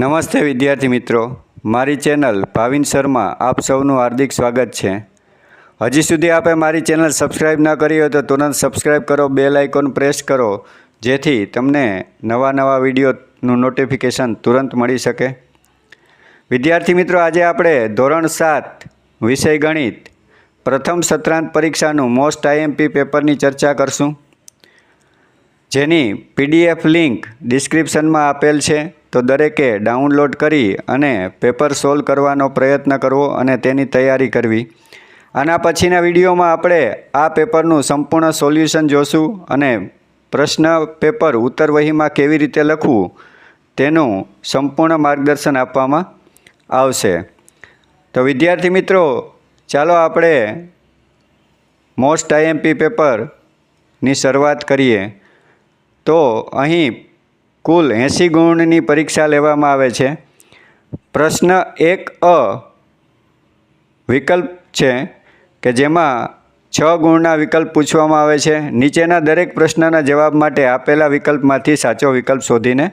નમસ્તે વિદ્યાર્થી મિત્રો. મારી ચેનલ ભાવિન શર્મા આપ સૌનું હાર્દિક સ્વાગત છે. હજી સુધી આપે મારી ચેનલ સબસ્ક્રાઈબ ના કરી હોય તો તુરંત સબસ્ક્રાઈબ કરો, બેલ આઇકોન પ્રેસ કરો, જેથી તમને નવા નવા વિડીયોનું નોટિફિકેશન તુરંત મળી શકે. વિદ્યાર્થી મિત્રો, આજે આપણે ધોરણ સાત વિષય ગણિત પ્રથમ સત્રાંત પરીક્ષાનું મોસ્ટ આઈએમપી પેપરની ચર્ચા કરશું. જેની પીડીએફ લિંક ડિસ્ક્રિપ્શનમાં આપેલ છે. તો દરેકે ડાઉનલોડ કરી અને પેપર સોલ્વ કરવાનો પ્રયત્ન કરવો અને તેની તૈયારી કરવી. આના પછીના વિડીયોમાં આપણે આ પેપરનું સંપૂર્ણ સોલ્યુશન જોશું અને પ્રશ્ન પેપર ઉત્તર વહીમાં કેવી રીતે લખવું તેનું સંપૂર્ણ માર્ગદર્શન આપવામાં આવશે. તો વિદ્યાર્થી મિત્રો, ચાલો આપણે મોસ્ટ આઈએમપી પેપરની શરૂઆત કરીએ. તો અહીં કુલ એંસી ગુણની પરીક્ષા લેવામાં આવે છે. પ્રશ્ન એક અ વિકલ્પ છે કે જેમાં છ ગુણના વિકલ્પ પૂછવામાં આવે છે. નીચેના દરેક પ્રશ્નના જવાબ માટે આપેલા વિકલ્પમાંથી સાચો વિકલ્પ શોધીને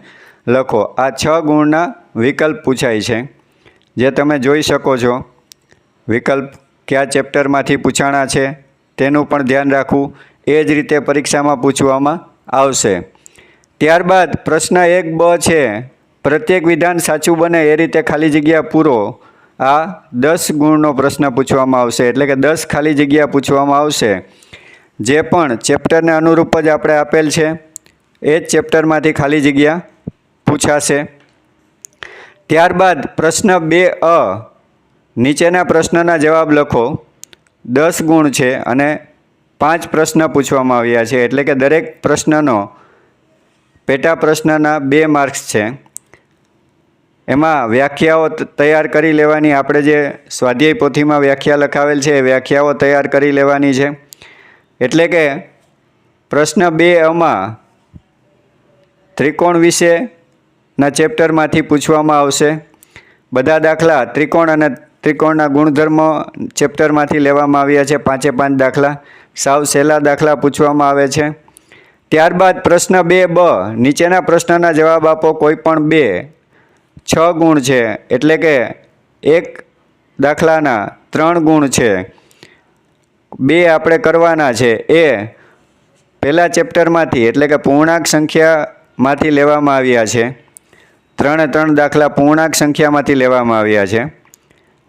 લખો. આ છ ગુણના વિકલ્પ પૂછાય છે. જે તમે જોઈ શકો છો. વિકલ્પ કયા ચેપ્ટરમાંથી પૂછાણા છે તેનું પણ ધ્યાન રાખવું. એ જ રીતે પરીક્ષામાં પૂછવામાં આવશે. ત્યારબાદ પ્રશ્ન એક બ છે. પ્રત્યેક વિધાન સાચું બને એ રીતે ખાલી જગ્યા પૂરો. આ દસ ગુણનો પ્રશ્ન પૂછવામાં આવશે, એટલે કે દસ ખાલી જગ્યા પૂછવામાં આવશે. જે પણ ચેપ્ટરને અનુરૂપ જ આપણે આપેલ છે, એ જ ચેપ્ટરમાંથી ખાલી જગ્યા પૂછાશે. ત્યારબાદ પ્રશ્ન બે અ. નીચેના પ્રશ્નના જવાબ લખો. દસ ગુણ છે અને પાંચ પ્રશ્ન પૂછવામાં આવ્યા છે, એટલે કે દરેક પ્રશ્નનો પેટા પ્રશ્નના બે માર્ક્સ છે. એમાં વ્યાખ્યાઓ તૈયાર કરી લેવાની આપણે જે સ્વાધ્યાય પોથીમાં વ્યાખ્યા લખાવેલ છે, એ વ્યાખ્યાઓ તૈયાર કરી લેવાની છે. એટલે કે પ્રશ્ન બે અમાં ત્રિકોણ વિશેના ચેપ્ટરમાંથી પૂછવામાં આવશે. બધા દાખલા ત્રિકોણ અને ત્રિકોણના ગુણધર્મો ચેપ્ટરમાંથી લેવામાં આવ્યા છે, પાંચે પાંચ દાખલા. સાવ સહેલા દાખલા પૂછવામાં આવે છે. ત્યારબાદ પ્રશ્ન બે બ. નીચેના પ્રશ્નના જવાબ આપો કોઈ પણ બે. છ ગુણ છે, એટલે કે એક દાખલાના ત્રણ ગુણ છે. બે આપણે કરવાના છે. એ પહેલાં ચેપ્ટરમાંથી, એટલે કે પૂર્ણાંક સંખ્યામાંથી લેવામાં આવ્યા છે. ત્રણે ત્રણ દાખલા પૂર્ણાંક સંખ્યામાંથી લેવામાં આવ્યા છે.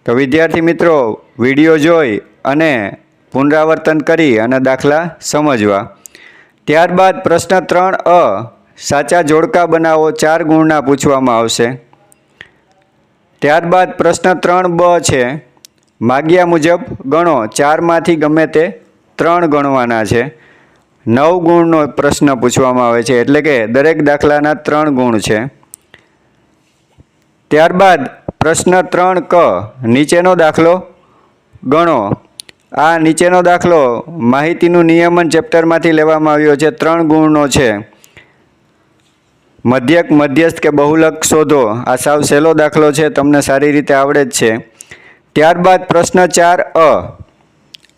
તો વિદ્યાર્થી મિત્રો, વીડિયો જોઈ અને પુનરાવર્તન કરી અને દાખલા સમજવા. ત્યારબાદ પ્રશ્ન ત્રણ અ, સાચા જોડકા બનાવો ચાર ગુણના પૂછવામાં આવશે. ત્યારબાદ પ્રશ્ન ત્રણ બ છે, માગ્યા મુજબ ગણો ચારમાંથી ગમે તે ત્રણ ગણવાના છે. નવ ગુણનો પ્રશ્ન પૂછવામાં આવે છે એટલે કે દરેક દાખલાના ત્રણ ગુણ છે. ત્યારબાદ પ્રશ્ન ત્રણ ક, નીચેનો દાખલો ગણો આ નીચેનો દાખલો માહિતીનું નિયમન ચેપ્ટરમાંથી લેવામાં આવ્યો છે. ત્રણ ગુણનો છે. મધ્યક, મધ્યસ્થ કે બહુલક શોધો. આ સાવ સહેલો દાખલો છે. તમને સારી રીતે આવડે જ છે. ત્યારબાદ પ્રશ્ન ચાર અ.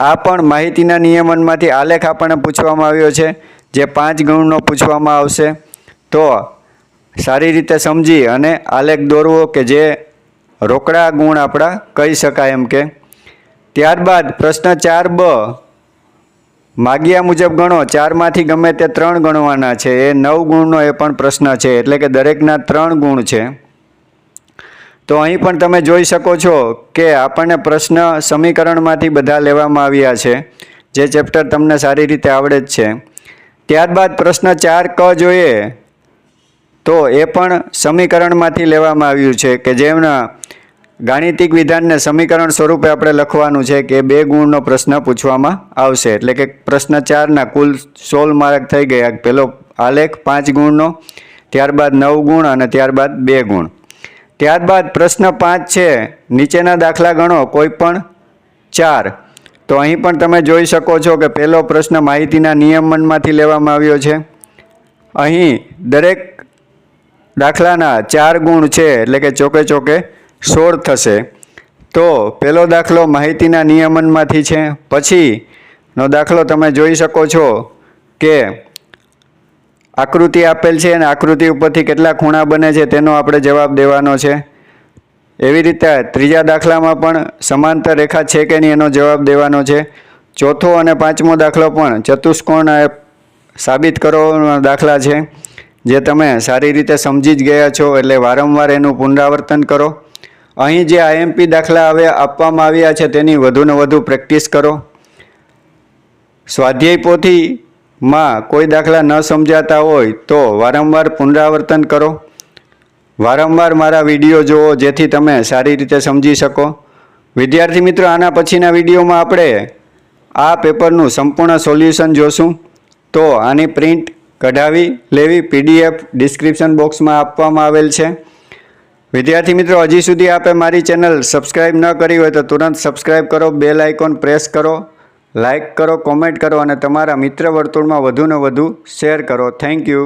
આ પણ માહિતીના નિયમનમાંથી આલેખ આપણને પૂછવામાં આવ્યો છે, જે પાંચ ગુણનો પૂછવામાં આવશે. તો સારી રીતે સમજી અને આલેખ દોરવો કે જે રોકડા ગુણ આપણા કહી શકાય એમ કે. ત્યારબાદ પ્રશ્ન ચાર બ. માગ્યા મુજબ ગણો, ચારમાંથી ગમે તે ત્રણ ગણવાના છે. એ નવ ગુણનો એ પણ પ્રશ્ન છે, એટલે કે દરેકના ત્રણ ગુણ છે. તો અહીં પણ તમે જોઈ શકો છો કે આપણને પ્રશ્ન સમીકરણમાંથી બધા લેવામાં આવ્યા છે. જે ચેપ્ટર તમને સારી રીતે આવડે જ છે. ત્યારબાદ પ્રશ્ન ચાર ક જોઈએ. તો એ પણ સમીકરણમાંથી લેવામાં આવ્યું છે કે જેમના ગાણિતિક વિધાનને સમીકરણ સ્વરૂપે આપણે લખવાનું છે કે બે ગુણનો પ્રશ્ન પૂછવામાં આવશે. એટલે કે પ્રશ્ન ચારના કુલ સોળ માર્ક થઈ ગયા. પહેલો આલેખ પાંચ ગુણનો, ત્યારબાદ નવ ગુણ અને ત્યારબાદ બે ગુણ. ત્યારબાદ પ્રશ્ન પાંચ છે, નીચેના દાખલા ગણો, કોઈ પણ ચાર. તો અહીં પણ તમે જોઈ શકો છો કે પહેલો પ્રશ્ન માહિતીના નિયમનમાંથી લેવામાં આવ્યો છે. અહીં દરેક દાખલાના ચાર ગુણ છે, એટલે કે ચોકે ચોકે સોળ થશે. તો પહેલો દાખલો માહિતીના નિયમનમાંથી છે. પછીનો દાખલો તમે જોઈ શકો છો કે આકૃતિ આપેલ છે અને આકૃતિ ઉપરથી કેટલા ખૂણા બને છે તેનો આપણે જવાબ દેવાનો છે. એવી રીતે ત્રીજા દાખલામાં પણ સમાંતર રેખા છે કે નહીં એનો જવાબ દેવાનો છે. ચોથો અને પાંચમો દાખલો પણ ચતુષ્કોણ સાબિત કરવાના દાખલા છે. જે તમે સારી રીતે સમજી જ ગયા છો એટલે વારંવાર એનું પુનરાવર્તન કરો. અહીં જે આઈએમપી દાખલા હવે આપવામાં આવ્યા છે તેની વધુને વધુ પ્રેક્ટિસ કરો. સ્વાધ્યાય પોથીમાં કોઈ દાખલા ન સમજાતા હોય તો વારંવાર પુનરાવર્તન કરો. વારંવાર મારા વીડિયો જુઓ જેથી તમે સારી રીતે સમજી શકો. વિદ્યાર્થી મિત્રો, આના પછીના વિડીયોમાં આપણે આ પેપરનું સંપૂર્ણ સોલ્યુશન જોશું. તો આની પ્રિન્ટ કઢાવી લેવી, પીડીએફ ડિસ્ક્રિપ્શન બોક્સમાં આપવામાં આવેલ છે. વિદ્યાર્થી મિત્રો, હજી સુધી આપે મારી ચેનલ સબસ્ક્રાઇબ ન કરી હોય તો તુરંત સબસ્ક્રાઇબ કરો બેલ આઇકોન પ્રેસ કરો લાઇક કરો કોમેન્ટ કરો અને તમારા મિત્ર વર્તુળમાં વધુને વધુ શેર કરો. Thank you